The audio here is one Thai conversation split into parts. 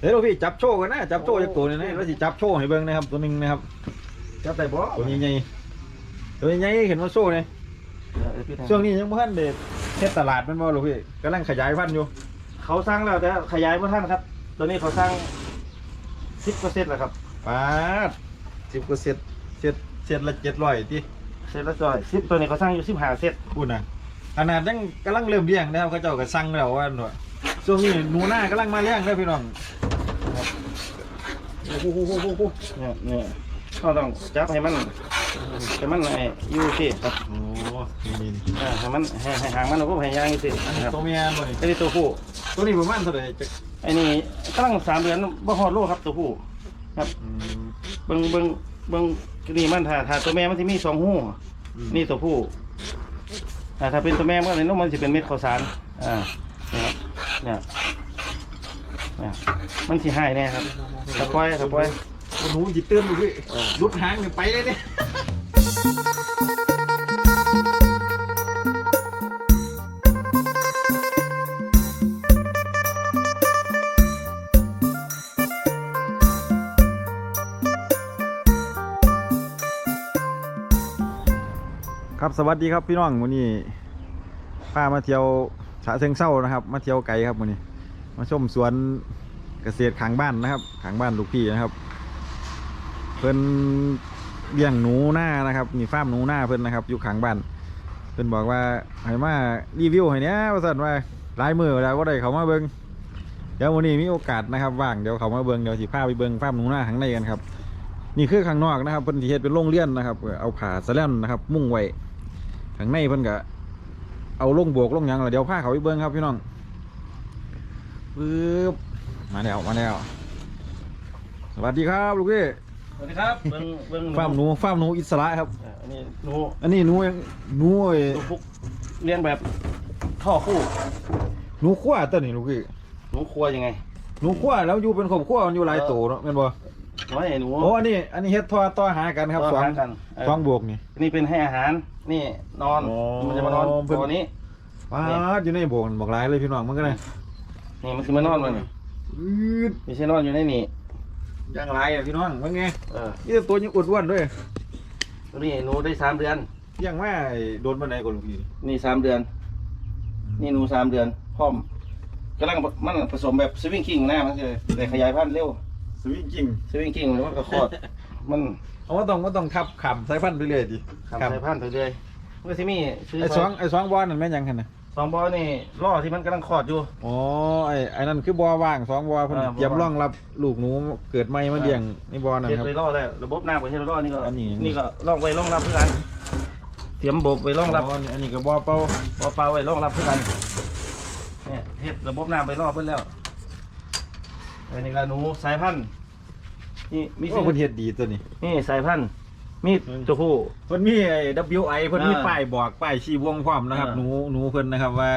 เดี๋ยวเราพี่จับโชว์กันนะจับโชว์จากตัวนี้นะเราสิจับโชว์ให้เบิ่งนะครับตัวหนึงนะครับจับได้บ่ตัวนี้ใหญ่ตัวนี้ใหญ่เห็นว่าโชว์เนี่ยช่ช่ววงงนี้ยังบ่ทันเด็ดเฮ็ดตลาดแมันบ่ลูกพี่กำลังขยายพันธุ์อยู่ เขาสร้างแล้วแต่ขยายเพื่อท่านครับตัวนี้เขาสร้างสิบเปอร์เซ็นต์แล้วครับปาด10ก็เสร็จเสร็จเสร็จละ700ติเสร็จแล้วจอยสิบตัวนี้เขาสร้างอยู่สิบห้าเซตพูดนะขนาดยังกำลังเริ่มเลี้ยงนะครับเขาเจ้าก็สั่งแล้วว่าหน่อยช่วงนี้หนูหน้ากำลังมาเลี้ยงเด้อพี่น้อง เนี่ยเนี่ยเขาต้องจับให้มันให้มันไอ้อยูสิครับโอ้นี่นี่อ่าให้มันให้ให้หางมันเอาพวกให้ยางอยู่สิครับตัวเมียบ่นี่ไอ้นี่ตัวผู้ตัวนี้ประมาณเท่าไหร่จะไอ้นี่กำลังสามเดือนบ่ฮอดโลครับตัวผู้ครับเบิ่งเบิ่งเบิ่งนี่มันถ้าถ้าตัวแม่มันสิมีสองหูนี่ตัวผู้อ่าถ้าเป็นตัวแม่มันในนมมันสิเป็นเม็ดข้าวสารอ่านี่ยครับเนี่ย มันสิหายแน่ครับถ้าปอยถ้าปล่อยหนูจิตเตือนดูพี่รุดหางเนี่ยไปเลยเนี่ยครับสวัสดีครับพี่น้องวันนี้พามาเที่ยวฉะเชิงเศร้านะครับ มาเที่ยวไกลครับวันนี้ มาชมสวนเกษตรขางบ้านนะครับขางบ้านลูกพี่นะครับ เพิ่นเลี้ยงหนูหน้านะครับนี่ฟาร์มหนูหน้าเพิ่นนะครับ อยู่ขางบ้าน เพิ่นบอกว่าให้มารีวิวให้เนี้ยว่าสั่นว่าลายมือแล้วว่าได้เขามาเบิงเดี๋ยววันนี้มีโอกาสนะครับว่างเดี๋ยวเขามาเบิงเดี๋ยวสิพาไปเบิงฟาร์มหนูหน้าข้างในกันครับนี่คือข้างนอกนะครับเพิ่นสิเฮ็ดเป็นโรงเรียนนะครับเอาผ่าสแลนนะครับ มุ่งไว้ข้างในเพิ่นก็เอาลงโบกลงหยังแล้วเดี๋ยวพาเขาไปเบิงครับพี่น้อง ปึ๊บมาแล้วมาแล้วสวัสดีครับลูกพี่สวัสดีครับเบิ่งเบิ่งฟาร์มหนูฟาร์มหนูอิสระครับ อ่าอันนี้หนูอันนี้หนูหนูไอ้ตัวพุกเลี้ยงแบบท่อคู่หนูขั้วตัวนี้ลูกพี่หนูครัวยังไงหนูขั้วแล้วอยู่เป็นครอบครัวมันอยู่หลายโตเนาะแม่นบ่น้อยไอ้หนูโอ้อันนี้อันนี้เฮ็ดทอต่อหากันครับก็สองหากันเออสองบวกนี่ นี่เป็นให้อาหาร นี่นอน อ๋อมันจะมานอนเพิ่น ตัวนี้ ว้าดอยู่ในบวกนั่นบอกหลายเลยพี่น้องมันก็ได้ นี่มันคือมานอนมันอืดไม่ใช่นอนอยู่ในนี่ยังหลายอะพี่น้องว่าไงเออนี่แต่ตัวยังอุดอ้วนด้วยตัวนี้หนูได้สามเดือน ยังว่าไอ้โดนบันไดก่อนลูกพี่นี่สามเดือน นี่หนูสามเดือนพร้อมกำลังมันผสมแบบสวิงกิ้งนะมันจะได้ขยายพันธุ์เร็วสวิงกิ้งสวิงกิ้งแล้วมันก็คลอด มันเอาว่าต้องว่าต้องทับขำสายพันธุ์ไปเรื่อยดิทำสายพันธุ์ไปเรื่อยมันก็สิมีซื้ไอ้สองไอ้สองบอลนั่นแม่นยังคันน่ะ สองบอนี่ล่อที่มันกำลังคลอดอยู่ อ๋อไอ้ไอ้นั่นคือบอว่างสองบอเพิ่นเออบ่เตรียมร่องรับลูกหนูเกิดใหม่มาเลี้ยงในบอนั่นเฮ็ดครับ ไปล่อแล้วระบบน้ำไปเฮ็ดไปล่อนี่ก็อันนี้ นี่ก็ล่องไว้รองรับเพื่อกันเตรียมบบไว้รองรับอ๋ออันนี้ก็บอเป่าบ่อเปล่าไว้รองรับเพื่อกันเนี่ยเฮ็ดระบบน้ำไปล่อเพิ่นแล้วอันนี้ก็หนูสายพันธุ์นี่มีโอ้เพิ่นเฮ็ดดีตัวนี้นี่สายพันธุ์ มีตัวผู้ เพิ่นมีไอ้ WI เพิ่นมีอ่า ป้ายบอกป้ายชี้วงพร้อมนะครับอ่าหนูหนูเพิ่นนะครับว่า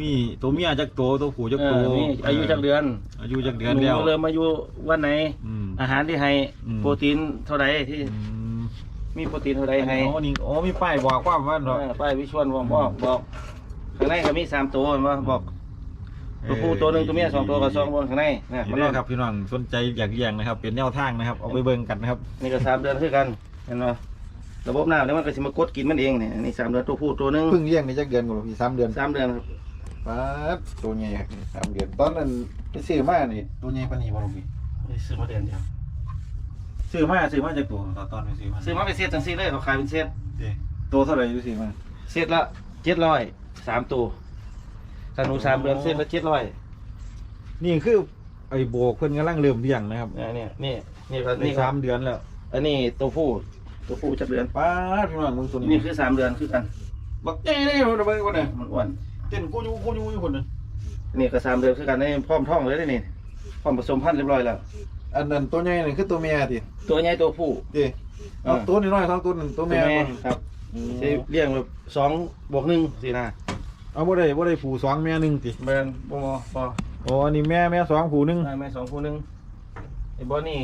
มีตัวเมียจักตัวตัวผู้จักเอตัวอมีอายุจักเดือนอายุจักเดือนแล้วหนูเริ่มอายุวันไหน อืม อาหารที่ให้อืม โปรตีนเท่าใดที่ อืมมีโปรตีนเท่าใดให้อ๋อนี่อ๋อมีป้ายบอกความว่าเนาะ เออป้ายวิชวลบอกบอกบอกข้างในก็มีสามตัวเห็นบ่บอก ตัวผู้ตัวหนึ่งตัวเมียสองตัวกับสองบนข้างในนะนี่มันเด้นออนครับพี่น้องสนใจอยากเลี้ยงนะครับ เป็นแนวทางนะครับ เอาไปเบิ่งกันนะครับ นี่ก็สามเดือนคือกันเห็นไหมระบบน้ำเนี่ยมันก็สิมากดกินมันเองเนี่ยอันนี่สามเดือนตัวผู้ตัวหนึงเพิ่งเลี้ยงในจักเดือนกว่าพี่สามเดือนสามเดือนครับป๊าบตัวใหญ่ครับนี่สามเดือนตอนนั้นไปซื้อมานี่ตัวใหญ่ปานนี้บ่ลูกพี่นี่ซื้อมาเดือนเดียวซื้อมาซื้อมาจากตัวตอนตอนไปซื้อมาซื้อมาเป็นเซตจังซี่เลยเขาขายเป็นเซตเด้ตัวเท่าไหร่ดูสิมาเซตละเจ็ดร้อยสามตัว ถ้าหนูสามเดือนเซตละเจ็ดร้อยนี่คือไอ้โบกเพิ่นกำลังเริ่มเลี้ยงนะครับเนี่ยเนี่ยนี่นี่ครับนี่นี่คสารับมเดือนแล้วอันนี้ตัวผู้ตัวผู้จักเดือนป้าดพี่น้องมึงตัวนี่นี้คือสามเดือนคือกันบักใหญ่เลยคนละเบิ่งคนน่ะมันอ้วนเต้นกูอยู่กูอยู่อยู่คนน่ะนี่ก็สามเดือนคือกันนี่พร้อมท้องเลยนี่พร้อมผสมพันธุ์เรียบร้อยแล้ว อันนั้นตัวใหญ่นี่คือตัวเมียติตัวใหญ่ตัวผู้ดิเอาอ่า ตัวน้อยๆสองตัวนึงตัวเมียตัวบ่ครับอืมสิเลี้ยงแบบสองบวกหนึ่งสินะ เอาบ่ได้บ่ได้ผูสองแม่หนึงติแมนบ่มอพออ๋ออันนี้แม่แม่สองผูหนึงได้แม่สองคู่หนึ่งไอ้บอนี่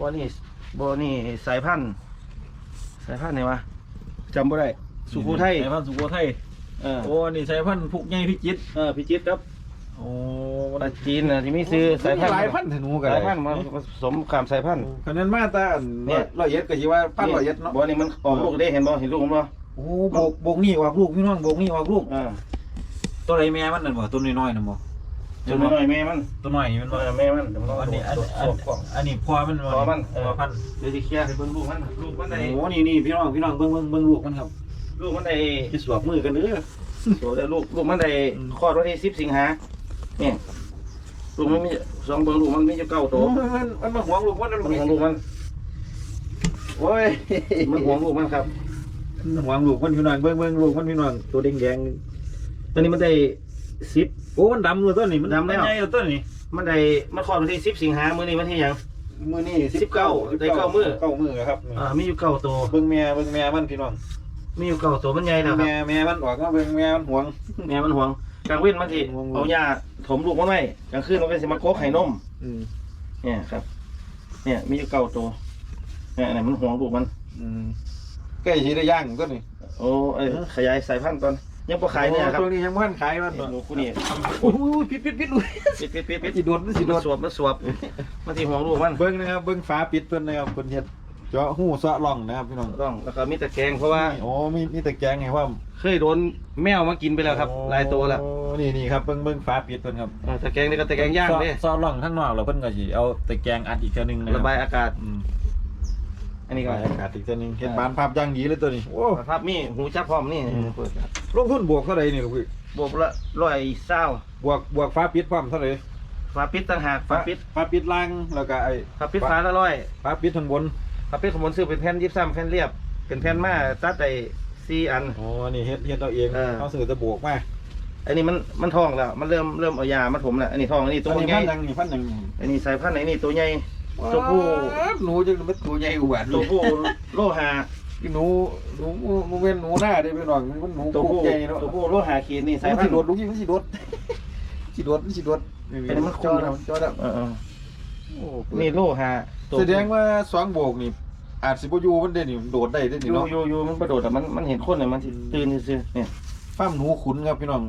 บอนี่บอนี่สายพันธุ์สายพันธุ์ไหนวะจำบ่ได้สุโขทัยสายพันธุ์สุโขทัยเออโอ้อันนี้สายพันธุ์พุกใหญ่พิจิตรเออพิจิตรครับโอ้ปลาจีนน่ะที่มีซื้อสายพันธุ์หลายพันธุ์ธนูกันสายพันธุ์มาผสมขามสายพันธุ์ขนาดมาแต่อันเนี่ย ร้อยเอ็ดก็สิว่าพันร้อยเอ็ดเนาะบ่นี่มันออกลูกได้เห็นบ่เห็นลูกมันบ่ โอ้โบกโบกนี่ออกลูกพี่น้องโบกนี่ออกลูก อ่าตัวไรแม่มันนั่นบ่ตัวน้อยๆนั่นบ่จนน้อยๆแม่มันตัวน้อยนี่มันเอบ่อแม่มันเดี๋ยวมันต้องอันนี้อันโดดอันโดดกล่องอันนี้พ่อมันบ่พ่อมันเออพ่อพันธุ์เดี๋ยวสิเคลียร์ให้เบิ่งลูกมันลูกมันได้โอ้นี่นี่พี่น้องพี่น้องเบิ่งเบิ่งเบิ่งลูกมันครับ ลูกมันได้ที่สวบมือกันเด้อโดดได้ลูกลูกมันได้อืมคลอดวันที่10สิงหาเนี่ยลูกมันมีสองเบิ่งลูกมันมีอยู่เก้าตัวมันมันมาหวงลูกมันมันมันห่วงลูกมันโอ้ยมันห่วงลูกมันครับมัน หวงลูกมันพี่น้องเบิ่งเบิ่งลูกมันพี่น้องตัวแดงตอนนี้มันได้สิบๆโอ้มันดำเลยตัวนี้มันดำแล้วมันใหญ่ตัวนี้มันได้มันคลอดวันที่สิบสิงหามื้อนี้วันที่หยังมือนี่สิบเก้าได้เก้ามื้อเก้ามือครับอ่ามีอยู่เก้าตัวเบิ่งแม่เบิ่งแม่มันพี่น้องมีอยู่เก้าตัวมันใหญ่แล้วครับแม่แม่มันออกมาเบิ่งแม่มันหวงแม่มันห่วงกลางเว้นมันสิห่วงลูกเอาหญ้าถมลูกมันไว้กลางคืนมันก็สิมาโกกไข่นมอืมเนี่ยครับ เนี่ยมีอยู่เก้าตัวเนี่ยอันไหนมันห่วงลูกมัน อืม ใกล้สิได้ย่างตัวนี้โอ้เอ้ยขยายสายพันธุ์ก่อนยังบ่ขายเนี่ยครับตัวนี้ยังบ่ทันขายมันเนี่ยหนูกูนี่โอ้ยปิดปิดปิดเลยปิดปิดปิดปิดสิโดดมันสิโดมันดสวบมันสวบมันสิห่วงลูกมันเบิ้งนะครับเบิ้งฟ้าปิดเพิ่นนะครับเพิ่นเฮ็ดเจาะหูเสาะร่องนะครับพี่น้องต้องแล้วก็มีตะแกรงเพราะว่าโอ้มีมีตะแกรงให้ว่าเคยโดนแมวมากินไปแล้วครับหลายตัวแล้วโอ้นี่นี่ครับเบิ้งเบิ้งฟ้าปิดเพิ่นครับอ่าตะแกรงนี่ก็ตะแกรงย่างเด้เสาะร่องข้างนอกแล้วเพิ่นก็สิเอาตะแกรงอัดอีกเทื่อนึงนะคระบายอากาศอืมอั นนี้ก็ระบายอากาศอีกเทื่อนึงเฮ็ดบานภาพอย่างดีเลยตัวนี้โอ้ภาพมีหูจับพร้อมนี่อืมเปิดลงทุนบวกเท่าไหร่นี่ลูกพี่บวกละร้อยเศร้าบวกบวกฟ้าปิดพร้อมเท่าไหร่ฝาปิดต่างหากฝาปิดฟ้าปิดล่างแล้วก็ไอ้ฝาปิดฝาละร้อยฟ้าปิดข้างบนฝาปิดขมวลซื้อเป็นแผ่นยิบซ้ำแผ่นเรียบ เป็นแผ่นมาตัดได้สี่อัน อ๋อนี่เฮ็ดเฮ็ดเอาเองเออเอาซื้อตะบวกมาอันนี้มันมันทองแล้ว มันเริ่มเริ่มเอายามาถมแล้วอันนี้ทองอันนี้ตัตัววนี้ใหญ่พันยังนี่พันยังนี่อันนี้สายพันธุ์ไหนนี่ตัวใหญ่ ตัวผู้ว้าวหนูจะเป็นตัวใหญ่กว่าตัวผู้โลหะหนูหนูหนูเว้นหนูหน้าได้ไปหน่อยมันหนูตัวผู้ใหญ่เนาะตัวผู้โลหะขีดนี่สาสายยพัพันนธุ์ธุ์โดดลูกยิ่งมันสิโดดสิโดดมันสิโดดอันนี้มันจอแล้วจอแล้วเออเออโอ้นี่โลหะตัวแสดงว่าสองโบกนี่อาจสิบ่อยู่มันได้นี่มันโดดได้ได้อนี่ยู่เนาะอยู่อยู่มันกระโดดแต่มันมันเห็นคนเนี่ยมันสิตื่นซื่อๆเนี่ยฟาร์มหนูขุนครับพี่น้อง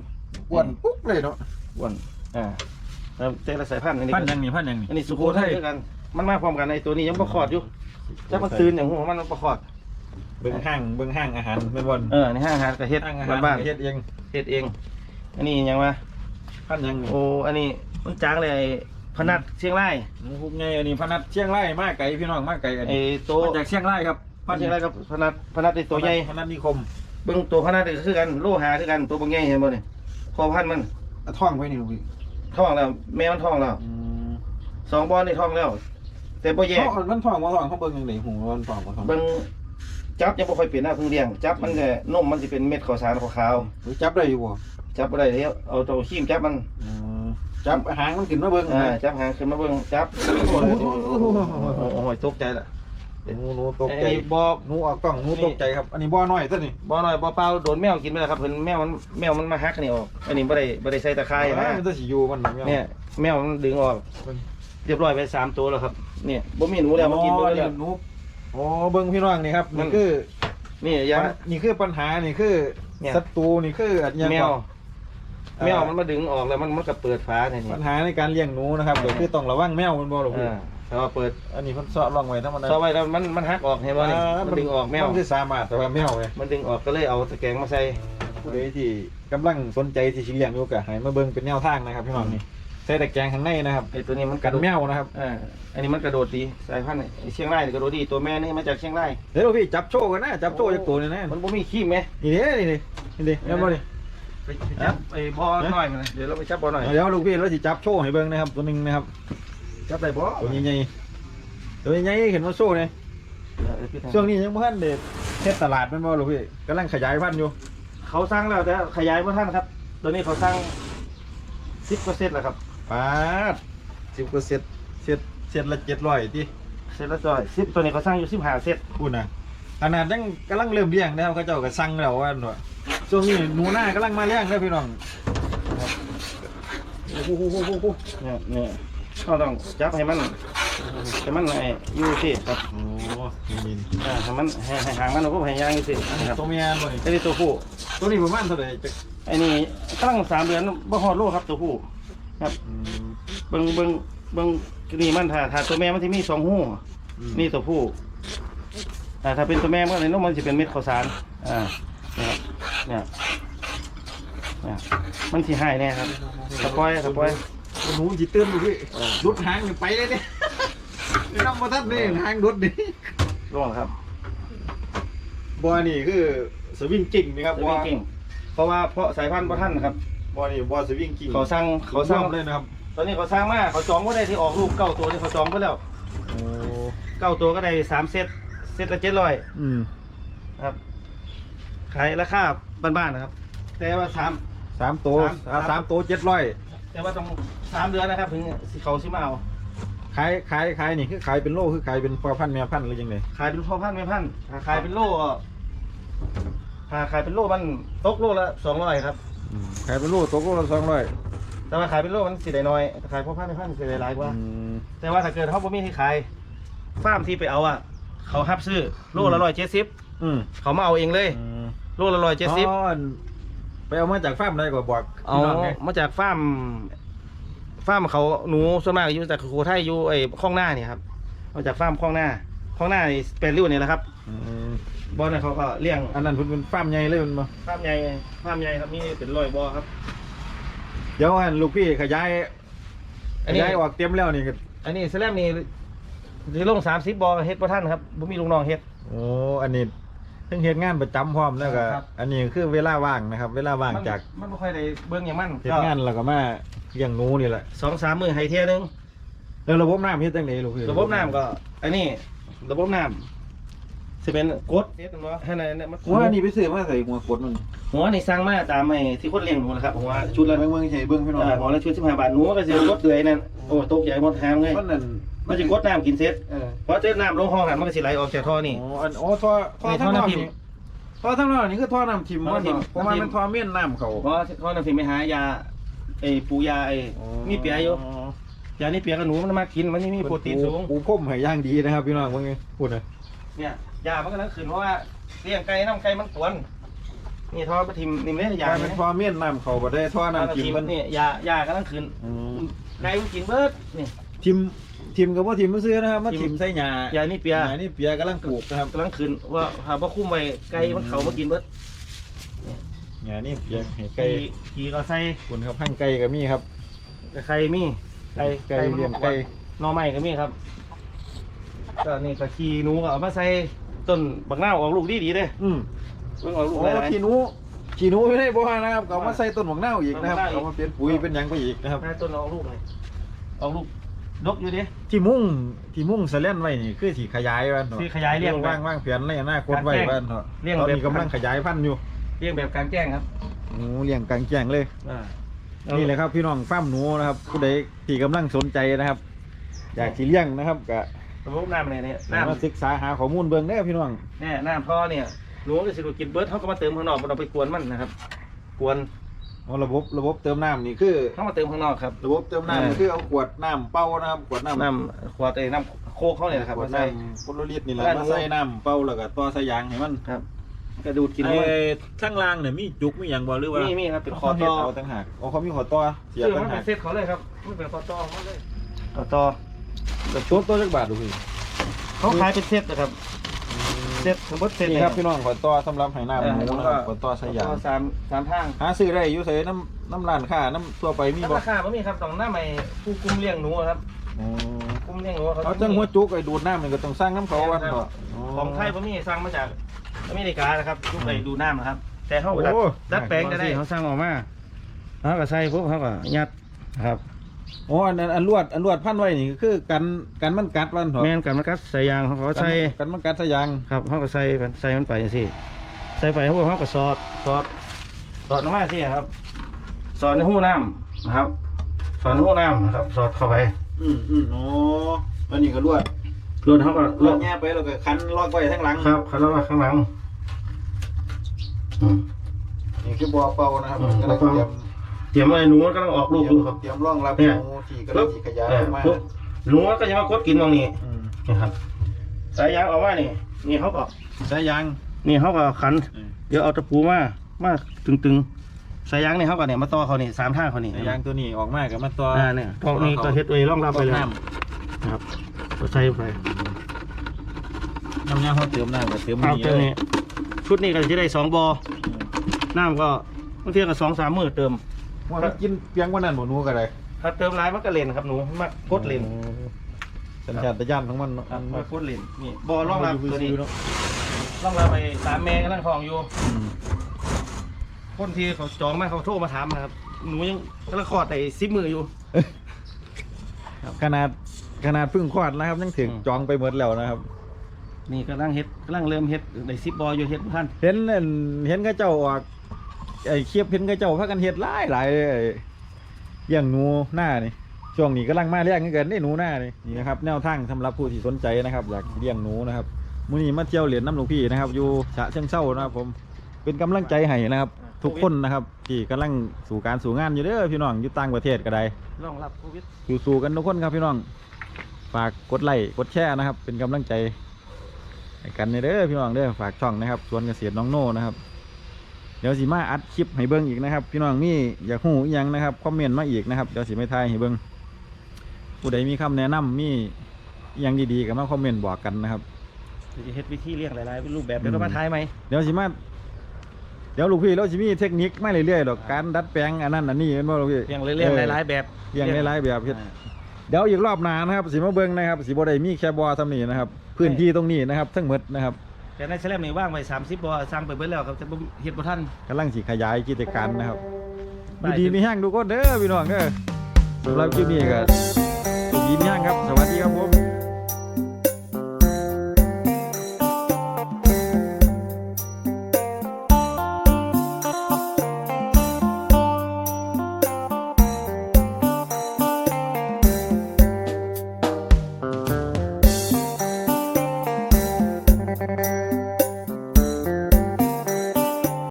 อ้วนปุ๊บเลยเนาะอ้วนอ่าแล้วแต่ละสายพันธุ์อันนี้พันยังนี่พันยังนี่อันนี้สุโขทัยด้วยกัน มันมาพร้อมกันในตัวนี้ยังประคอดอยู่จะมันตื่นอย่างหัวมันมันประคอด เบิ่งห้างเบิ่งห้างอาหารแม่นบ่เออในห้างอาหารก็เฮ็ดห้างอาหารบ้านเฮ็ดเองๆเฮ็ดเอง อันนี้ยังวะพันยังนี่โอ้อันนี้มันจางเลยไอ้พนัดเชียงรายหนูคุกไงอันนี้พนัดเชียงรายมาไกลพี่น้องมาไกลอันไอ้นี้ตัวมาจากเชียงรายครับพันเชียงรายกับพนัดพนัดไอ้ตัวใหญ่พนัดนิคมเบิ่งตัวพนัดนี่ก็คือกันโลหะคือกันตัวบางใหญ่เห็นบ่นี่คอพันธุ์มันเอาท่องไว้นี่ลูกพี่ท้องแล้วแม่มันท้องแล้วอืมสองบอลนี่ท้องแล้ว แต่บ่แยกเขามันท่องบ่ท่องเขาเบิ่งจังได๋หูมันท่องบ่ท่องเบิ่งจับยังบ่ค่อยเปลี่ยนหน้าเพิ่งเลี้ยง จับมันก็นมมันสิเป็นเม็ดข้าวสารขาวหรือจับได้อยู่บ่ๆจับบ่ได้แล้วเอาตัวขี้มจับมันอืมจับหางมันขึ้นมาเบิ่งอ่านะจับหางขึ้นมาเบิ่งจับโอ้ยโอ้ยโอ้ยโอ้ยโอ้ยตกใจละหนูหนูตกใจไอ้บ่หนูออกกล้องหนูตกใจครับ อันนี้บ่อน้อยตัวนี้บ่หน่อยบ่เปล่าโดนแมวกินไปแล้วครับเพิ่นแมวมันแมวมันมาหักอันนี่ออกอันนี้บ่ได้บ่ได้ใส่ตะไคร้นะมันจะสิอยู่มันเนี่ยแมวมันดึงออก เรียบร้อยไปสามตัวแล้วครับเนี่ยบ่มีหนูแล้วมากินไปอ๋อแล้ว หนูโอ้เบิ่งพี่น้องนี่ครับมันี่น คือนี่ยังนี่คือปัญหานี่คือเนี่ย ศัตรูนี่คืออันยังแมวก่อนแมวมันมาดึงออกแล้วมันมันก็เปิดฝาเนี่ยนี่ปัญหาในการเลี้ยงหนูนะครับก็คือต้องระวังแมวมันบ่ลูกเอพี่อแต่ว่าเปิดอันนี้เพิ่นเซาะร่องไว้ธรรมดาซอไว้แล้วมันมันหักออกเห็นบ่นี่มันดึงออกแมวมันคือสามารถแต่ว่าแมวไงมันดึงออกก็เลยเอาตะแกรงมาใส่ผู้ใดที่กำลังสนใจที่สิเลี้ยงอยู่ก็ให้มาเบิ่งเป็นแนวทางนะครับพี่น้องนี่ ใส่ตะแกรงข้างในนะครับไอ้ตัวนี้มันกกัระนโดดแมวนะครับเอออันนี้มันกระโดดดีสายพันธุ์ไอ้เชียงรายนี่กระโดดดีตัวแม่นี่มาจากเชียงรายเดี๋ยวพี่จับโชว์กันนะจับโชว์จากตัวนี่นะมันบ่มีขี้ไหมนี่เด้นี่ดินี่ดิเห็นบ่นี่ไปจับไอ้บ่อน้อยมันนะเดี๋ยวเราไปจับบ่อน้อยเดี๋ยวลูกพี่เราสิจับโชว์ให้เบิ่งนะครับตัวหนึงนะครับจับได้บ่ตัวใหญ่ๆตัวใหญ่ๆเห็นว่าโชว์เลยเออพี่ทางช่วงนี้ยังบ่ทันได้เทศตลาดแม่นบ่ลูกพี่กำลังขยายพันธุ์อยู่เขาสร้างแล้วแต่ขยายบ่ทันครับ ตัวนี้เขาสร้าง10%แล้วครับ ปาด10ก็เสร็จเสร็จเสร็จละ700ติเสร็จแล้วจ้อย10ตัวนี้เขาสร้างอยู่15เซตพูดนะขนาดยังกำลังเริ่มเลี้ยงนะครับเขาเจ้าก็สั่งแล้วว่าหน่อยช่วงนี้หนูหน้ากำลังมาเลี้ยงเด้อพี่น้องครับโอ้โหโอ้โหโอ้โหเนี่ยเนี่ยเราต้องจับให้มันให้มันไอ้อยู่สิครับโอ้นี่อ่าให้มันให้ให้หางมันเอาพวกให้ยางอยู่สินะครับตัวเมียบ่นี่ไอ้นี่ตัวผู้ตัวนี้ประมาณเท่าไหร่จะไอ้นี่ตั้งสามเดือนบ่ฮอดโลครับตัวผู้ ครับ อืมเบิ่งเบิ่งเบิ่งนี่มันถ้าถ้าตัวแม่มันที่มีสองหูอืมนี่ตัวผู้อ่าถ้าเป็นตัวแม่มันในนมมันจะเป็นเม็ดข้าวสารอ่านะครับเนี่ยเนี่ยมันสิหายแน่ครับสปอยสปอย หนูจิตื่นดูพี่รุดหางนี่ไปเลยเนี่ยนี่น้ำมาทัดนี่หางรุดนี่ร่วงครับบัวนี่คือสวิงกิ่งนะครับสวิงกิ้งเพราะว่าเพราะสายพันธุ์บ่ทันนะครับ บัวนี่บัวสวิงกิ่งเขาสั่งเขาสั่งเลยนะครับ ตอนนี้เขาสร้างมาเขาจองไว้ได้ที่ออกลูกเก้าตัวที่เขาจองไว้แล้วโอ้เก้าตัวก็ได้สามเซตเซตละเจ็ดร้อยอืมครับ ขายราคาบ้านๆนะครับ แต่ว่าสาม สามตัวสามอ่าสามตัวเจ็ดร้อยแต่ว่าต้องสามเดือนนะครับ ถึงสิเขาสิมาเอาขายขายขายนี่คือขายเป็นโลคือขายเป็นพ่อพันธุ์แม่พันธุ์หรือยังไงขายเป็นพ่อพันธุ์แม่พันธุ์ถ้าขายเป็นโลก็ถ้าขายเป็นโลมันตกโลละสองร้อยครับอืม ขายเป็นโลตกโลละสองร้อยแต่ว่าขายเป็นโลมันสิได้น้อยแต่ขายพ่อพันธุ์แม่พันธุ์สิได้หลายกว่าอืมแต่ว่าถ้าเกิดเขาบ่มีที่ขายฟาร์มที่ไปเอาอะ เขาฮับซื้อโลละร้อยเจ็ดสิบอืมเขามาเอาเองเลยอืมโลละร้อยเจ็ดสิบอ๋อไปเอามาจากฟาร์มใดก็บอกเอาพี่น้งไงมาจากฟาร์มฟาร์มเขาหนูส่วนมากอยู่จากโคไทยอยู่ไอ้ข้องหน้าเนี่ยครับมาจากฟาร์มข้องหน้าข้องหน้านี่เป็นริ้วนี่แหละครับอืม บอลเนี่ยเขาก็เลี้ยงอันนั้นเพิ่นเป็นฟาร์มใหญ่เลยมันบ่ฟาร์มใหญ่ฟาร์มใหญ่ครับนี่เป็นร้อยบอครับ เดี๋ยวอันลูกพี่ขยายอัขนนี้ ยายออกเตรียมแล้วนี่ก็อันนี้แสลมนี่ที่ลงสามสิบบอเฮ็ดประท่านครับบ่มีลูกน้องเฮ็ด โอ้อันนี้เพิ่งเฮ็ดงานประจำพร้อมแล้วก็ครับ อันนี้คือเวลาว่างนะครับ เวลาว่างจากมันไม่ค่อยได้เบื้องอย่างมันเฮ็ดงานแล้วก็มาเลี้ยงหนูนี่แหละสองสามมือให้เที่ยหนึง แล้วระบบน้ำเฮ็ดจังไดลูกพี่ระบบน้ำก็ อันนี้ระบบน้ำ จะเป็นกดเฮ็ดมันวะให้ไหนเนี่ยมันหัวอันนี้ไปซื้อมาใส่หัวกดมันหัวนี่สร้างมาตามไอ้ที่คนเลี้ยงหนูนะครับหัวชุดละเบิ่งเบิ่งใส่เบิ่งพี่น้องอ่าหัวละชุดสิบห้าบาทหนูก็จะกดเลยนั่นโอ้ตกใหญ่หมดแฮมเลยมันนั่นมันจะกดน้ำกินเสร็จเออพอเจอน้ำลงห้องหันมันก็สิไหลออกจากท่อนี่อ๋ออันอ๋อท่อท่อนี่ทั้งนอกท่อน้ำพิมพ์นี่ท่อทั้งนอกนี่คือท่อน้ำทิมท่อมันน้ำทิมเนาะเพราะว่าน้ำทิมมันท่อเมี่ยนน้ำเขาเพราะท่อน้ำพิมพ์ไปหายาไอ้ปูยาไอ้นี่เปียอยู่ยานี่เปียกับหนูมันมากินมันนี่มีโปรตีนสูงปูพ่มให้ย่างดีนะครับพี่น้องว่าไงพูดนะ เนี่ยยามันก็นั่งขึ้นเพราะว่าเลี้ยงไก่น้ำไก่มันตวนนี่ท่อมาทิมนี่ไม่ได้ยาว่ามันท่อเมี่ยนน้ำเขาบ่ได้ท่อน้ำทิมมันนี่ยายาก็นั่งขึ้นอืมไก่มันกินเบิดนี่ทิมทิมกับว่าทิมมันซื้อนะครับมาทิทิมมใส่หญ้ายานี่เปียหญ้านี่เปียกำลังปลูกนะครับกำลังขึ้นว่าหาว่าคุ้มไว้ไก่มันเขามากินเบิดหญ้านี่เปียกให้ไก่ไก่ขี่ก็ใส่คุณครับหั่งไก่ก็มีครับไข่มีไก่ไก่เลี้ยงไก่หน่อไม้ก็มีครับ ก็นี่ก็ขี่หนูก็เอามาใส่ต้นบักนาวออกลูกดีดีๆเด้อืมเพิ่งออกลูกโอ้หลายๆขี้หนูขี้หนูไม่ได้บ่ว่านะครับก็เอามาใส่ต้นหมวกเน่าวอีกนะครับต้นหมวกเน่าอีกเอามาเป็นปุ๋ยเป็นหยังไปอีกนะครับให้ต้นออกลูกเลยออกลูกดกอยู่ดิ ที่มุ่งที่มุ่งสะเล่นไว้นี่คือที่ขยายไว้เนาะที่ขยายเลี้ยงว่างว่างเพียนในอนาคตไว้บ้านเถอะเลี้ยงตอนแบบนี้กำลังขยายพันธุ์อยู่เลี้ยงแบบกลางแจ้งครับหนูเลี้ยงกลางแจ้งเลย อ่านี่แหละครับพี่น้องฟาร์มหนูนะครับผู้ใดที่กำลังสนใจนะครับ อยากที่เลี้ยงนะครับก็ ระบบน้ำเนี่ยเนี่ยมาน้ำศึกษาหาข้อมูลเบิ่งเด้อพี่น้องเนี่ยน้ำท่อเนี่ยหนูก็สิกินเบิร์ดเขาก็มาเติมข้างนอกมันเอาไปกวนมันนะครับ กวนเอาระบบระบบเติมน้ำนี่คือ เขามาเติมข้างนอกครับ ระบบเติมน้ำเออนี่คือเอาขวดน้ำเปล่านะครับขวดน้ำน้ำขวดไอ้น้ำโคกเขาเนี่ยนะครับขวดมาใส่ น้ำพุทธลิตรนี่แหละได้มาใส่น้ำเปล่าแล้วก็ต่อใส่ยางให้มันครับกระดูดกินไอ้มันข้างล่างเนี่ยมีจุกมีอย่างบ่หรือว่ามีมีมีครับเป็นคอต่อเอาต่างหากอ๋อเขามีขอต่อเสียบคือต่ามันงเป็หานกเซตเขาเลยครับมันเป็นคอต่อเขาเลยคอต่อ แต่ตัวตัวจักบาทดูพี่เขาขายเป็นเซตนะครับ เซตสมมติเซตนี่ครับพี่น้องขอต่อสำหรับให้น้ำหมูนะครับขอต่อใส่ยางขอสามสามทางหาซื้อได้อยู่ใส่น้ำน้ำร้านค้าน้ำทั่วไปมีบ่ราคาไม่มีครับต้องหน้าใหม่ผู้กุมเลี้ยงหนูครับอ๋อกุมเลี้ยงหนูเขาเอาจังหัวจุกไอ้ดูดน้ำนี่ก็ต้องสร้างน้ำเขาวันเถอะของไทยผมมีสั่งมาจากอเมริกานะครับลูกไปดูน้ำนะครับ แต่เขาโอ้ดัดดัดแปลงก็ได้เขาสั่งออกมาเขาก็ใส่ปุ๊บเขาก็ยัดครับ อ๋ออันอันอันลวดอันลวดพันไว้นี่คือกันกันมันกัดวันเถอะแม่นกันมันกัดใส่ยางเขาก็ใส่กันมันกัดใส่ยางครับเขาก็ใส่มันใส่มันไปจังซี่ใส่ไปเขาบอกเขาก็สอดสอดสอดออกมาสิครับ สอดในหูน้ำนะครับ สอดในหูน้ำนะครับ สอดเข้าไปอืมอืมอ๋ออันนี้ก็ลวดรถเขาก็ลวดแง่ไปแล้วก็คันลอกไว้ทั้งหลังครับเขาเรียกว่าข้างหลังอืม นี่คือบ่อเป่านะครับอืมกำลังเตรียมเตรียมไว้หนูมันกำลังออกลูกอยู่ครับ เตรียมร่องรับเนี่ยหมูที่กำลังที่ขยายเออออกมาปุ๊บหนูมันก็จะมากดกินตรงนี้อืมนะครับสายยางออกมานี่นี่เขาก็ใส่ยางนี่เขาก็ขันอืมเดี๋ยวเอาตะปูมามาตึงสายยางเนี่ยเขาก็เนี่ยมาต่อเขานี่สามทางเขานี่ยางตัวนี้ออกมากับมาตัวอ่าเนี่ยตรงนี้ก็เฮ็ดไว้รองรับไปแล้วนะครับก็ใส่ไปน้ำยาเขาเติมน้ำกับเติมเอานี่เติมเลยนี้ชุดนี้ก็จะได้สองบอน้ำก็บางทีก็สองสามมือเติม ว่ามันกินเพียงวันนั้นบ่หนูก็ได้ถ้าเติมหลายมันก็เลนครับหนูมากดเลนสัญชาตญาณของมันเนาะครับมากดเลนนี่บอรองรับตัวนี้รองรับไปสามแม่กำลังทองอยู่อืมคนที่เขาจองมาเขาโทรมาถามนะครับ หนูยังกำลังคลอดแต่ซิบมืออยู่ ขนาดขนาดเพึ่งคลอดนะครับยังถึงอืม จองไปหมดแล้วนะครับ นี่กำลังเฮ็ดกำลังเริ่มเฮ็ดได้ซิบบออยู่เฮ็ดบ่ทันเห็นอันเห็นเข้าเจ้าออก ไอ้เคียบเห็นเข้าเจ้าพากันเฮ็ดหลายหลายเลยไอ้เลี้ยงหนูหน้านี่ช่วงนี้กำลังมาเลี้ยงกันได้หนูหน้านี่นี่นะครับแนวทางสำหรับผู้ที่สนใจนะครับอยากเลี้ยงหนูนะครับมื้อนี้มาเที่ยวเหรียญน้ำหลวงพี่นะครับ อยู่ฉะเชิงเทรานะครับผมเป็นกำลังใจให้นะครับ ทุกคนนะครับ ที่กำลังสู่การสู่งานอยู่เด้อพี่น้องอยู่ต่างประเทศก็ได้รองรับโควิดสู้ๆกันทุกคนครับพี่น้องฝากกดไลค์กดแชร์นะครับ เป็นกำลังใจให้กันเด้อพี่น้องเด้อฝากช่องนะครับสวนเกษตรน้องโน่นะครับเดี๋ยวสิมาอัดคลิปให้เบิ้งอีกนะครับ พี่น้องมีอยากหูอหยังนะครับคอมเมนต์มาอีกนะครับเดี๋ยวสิไม่ทายให้เบิ้งผู้ใดมีคำแนะนำมีอหยังดีๆก็มาคอมเมนต์บอกกันนะครับจะเฮ็ดวิธีเลี้ยงหลายๆรูปแบบเดี๋ยวเรามาทายไหมเดี๋ยวสิมาเดี๋ยวลูกพี่เราสิมีเทคนิคมาเรื่อยๆดอกการดัดแปลงอันนั้นอันนี้เป็นบ่ลูกพี่เลี้ยงเรื่อยๆหลายๆแบบเลี้ยงหลายๆแบบเฮ็ดอ่าเดี๋ยวอีกรอบหน้านะครับสีมาเบิงนะครับสีบได้มีแค่บอทำนี่นะครับ พื้นที่ตรงนี้นะครับทั้งหมดนะครับ แต่ในแสลมนี่ว่างไามสิบบ่อสร้างไปเบิดแล้วครับจะเฮ็ดบ่ทัน กำลังสิขยายกิจการนะครับดีดีมีแห้งดูก็เด้อพี่น้องเด้อสำหรับคลิปนี้ก็ดูดีมีแห้งครับ สวัสดีครับผม